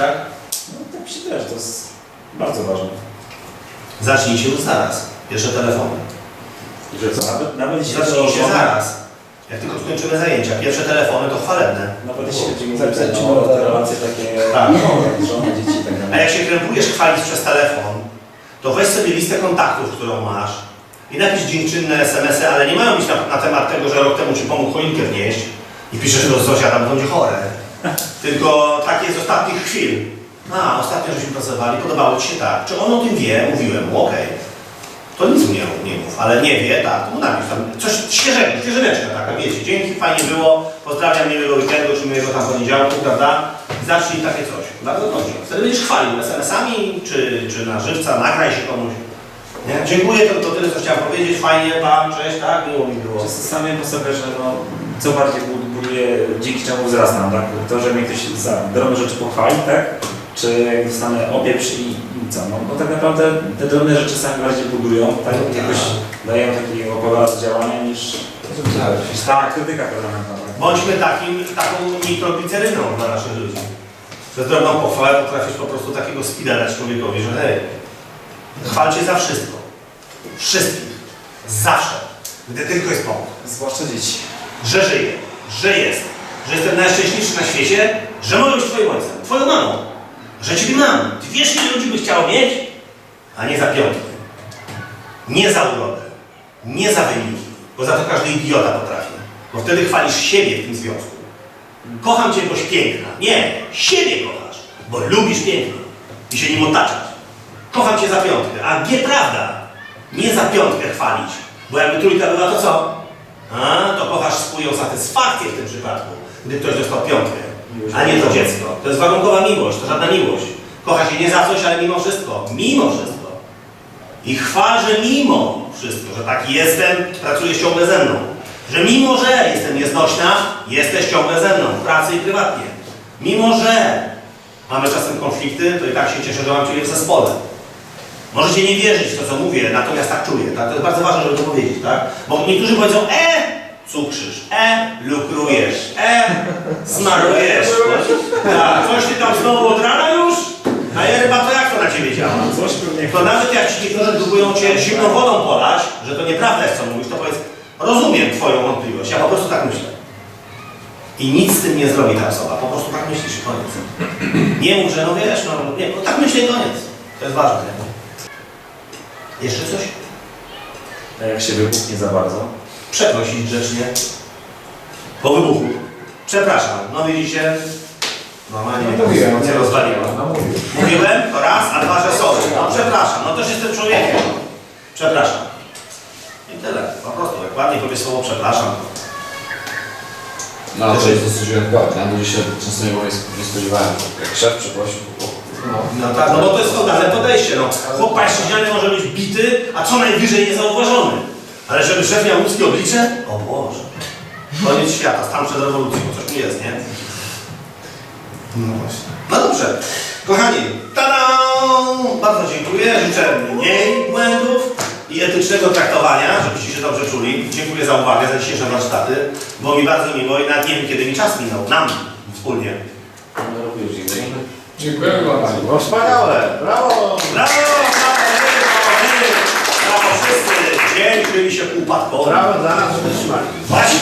tak? No tak się też, to jest bardzo ważne. Zacznijcie już zaraz. Pierwsze telefony. I że co, nawet, nawet jeśli Zacznijcie to- zaraz. Jak tylko skończymy zajęcia, pierwsze telefony to chwalebne. Nawet jeśli będziemy Zapisać ci o może te relacje takie Tak. no, żona, dzieci i tak A dalej. jak się krępujesz chwalić przez telefon, to weź sobie listę kontaktów, którą masz i napisz dziękczynne SMS-y, ale nie mają być na, na temat tego, że rok temu Ci pomógł choinkę wnieść i piszesz do sąsiada, bo to będzie chore. Tylko takie z ostatnich chwil. A, ostatnio żeśmy pracowali, podobało Ci się tak. Czy on o tym wie? Mówiłem mu, okej. To nic mu nie, mów, ale nie wie, tak, to mu napisz tam coś świeżego, świeżyneczka taka, wiecie, dzięki, fajnie było, pozdrawiam, miłego weekendu, czy miłego tam poniedziałku, prawda? Zacznij takie coś, bardzo dobrze. Wtedy będziesz chwalił SMS-ami, czy, czy na żywca, nagraj się komuś. Nie? Dziękuję, to, to tyle, co chciałem powiedzieć, fajnie, pan, cześć, tak, miło mi było. Często sami po sobie, że no, co bardziej bud- buduje, dzięki czemu wzrastam, tak? To, że mnie ktoś za drobne rzeczy pochwali, tak? Czy jak dostanę opieprz i, i co? No, bo tak naprawdę te drobne rzeczy sami bardziej budują, tak? No tak. Jakoś dają takiego z działania niż ta krytyka parlamentarna. tak? Bądźmy takim, taką nitrogliceryną dla naszych ludzi. Przez drobną pochwałę potrafisz po prostu takiego speeda dać człowiekowi, że hej, chwalcie za wszystko. Wszystkich. Zawsze. Gdy tylko jest pomysł. Zwłaszcza dzieci. Że żyję, że jest, że jestem najszczęśliwszy na świecie, że mogę być Twoim ojcem, Twoją mamą, że Ciebie mam. Ty wiesz, ile ludzi by chciało mieć? A nie za piątkę. Nie za urodę. Nie za wyniki. Bo za to każdy idiota potrafi. Bo wtedy chwalisz siebie w tym związku. Kocham Cię, boś piękna. Nie, siebie kochasz, bo lubisz piękno i się nim otaczać. Kocham Cię za piątkę, a nie prawda. Nie za piątkę chwalić, bo jakby trójka była, to co? A, to kochasz swoją satysfakcję w tym przypadku, gdy ktoś dostał piątkę, a nie to dziecko. To jest warunkowa miłość, to żadna miłość. Kocha się nie za coś, ale mimo wszystko. Mimo wszystko. I chwal, że mimo wszystko, że taki jestem, pracujesz ciągle ze mną. Że mimo, że jestem nieznośna, jesteś ciągle ze mną, w pracy i prywatnie. Mimo, że mamy czasem konflikty, to i tak się cieszę, że mam Ciebie w zespole. Możecie nie wierzyć w to, co mówię, natomiast tak czuję. Tak? To jest bardzo ważne, żeby to powiedzieć. Tak? Bo niektórzy powiedzą, e, cukrzysz, e, lukrujesz, e, smarujesz. Tak, coś ty tam znowu od rana już? A ja ryba, to jak to na ciebie działa? Coś pewnie To nawet jak ci niektórzy próbują cię zimną wodą polać, że to nieprawda jest, co mówisz, to powiedz, rozumiem twoją wątpliwość, ja po prostu tak myślę. I nic z tym nie zrobi ta osoba, po prostu tak myślisz i koniec. Nie mów, że no wiesz, no nie, no tak myślę i koniec. To jest ważne. Jeszcze coś? A jak się wybuchnie za bardzo. Przeprosić grzecznie. Po wybuchu. Przepraszam. No widzicie? Normalnie mnie Mówiłem, cię rozwaliło. No mówił. Mówiłem to raz, a dwa, że sorry. No przepraszam, no też jestem człowiekiem. Przepraszam. I tyle. Po prostu, jak ładnie powie słowo przepraszam. No, to jest dosyć wyjątkowe, bo się często nie, nie spodziewałem. Jak szef przeprosił, No. No tak, no bo to jest feudalne podejście. No. Chłop pańszczyźniany może być bity, a co najwyżej niezauważony. Ale żeby szef miał ludzkie oblicze? O Boże. Koniec świata, stan przed rewolucją, coś tu jest, nie? No właśnie. No dobrze. Kochani, tada! Bardzo dziękuję. Życzę mniej błędów i etycznego traktowania, żebyście się dobrze czuli. Dziękuję za uwagę, za dzisiejsze warsztaty. Było mi bardzo miło i nawet nie wiem, kiedy mi czas minął. Nam wspólnie. no, również. Dziękujemy bardzo. No wspaniałe, brawo! Brawo, brawo, brawo, brawo wszyscy! Dzień kryli się upadkowy. Brawo dla nas. Właśnie!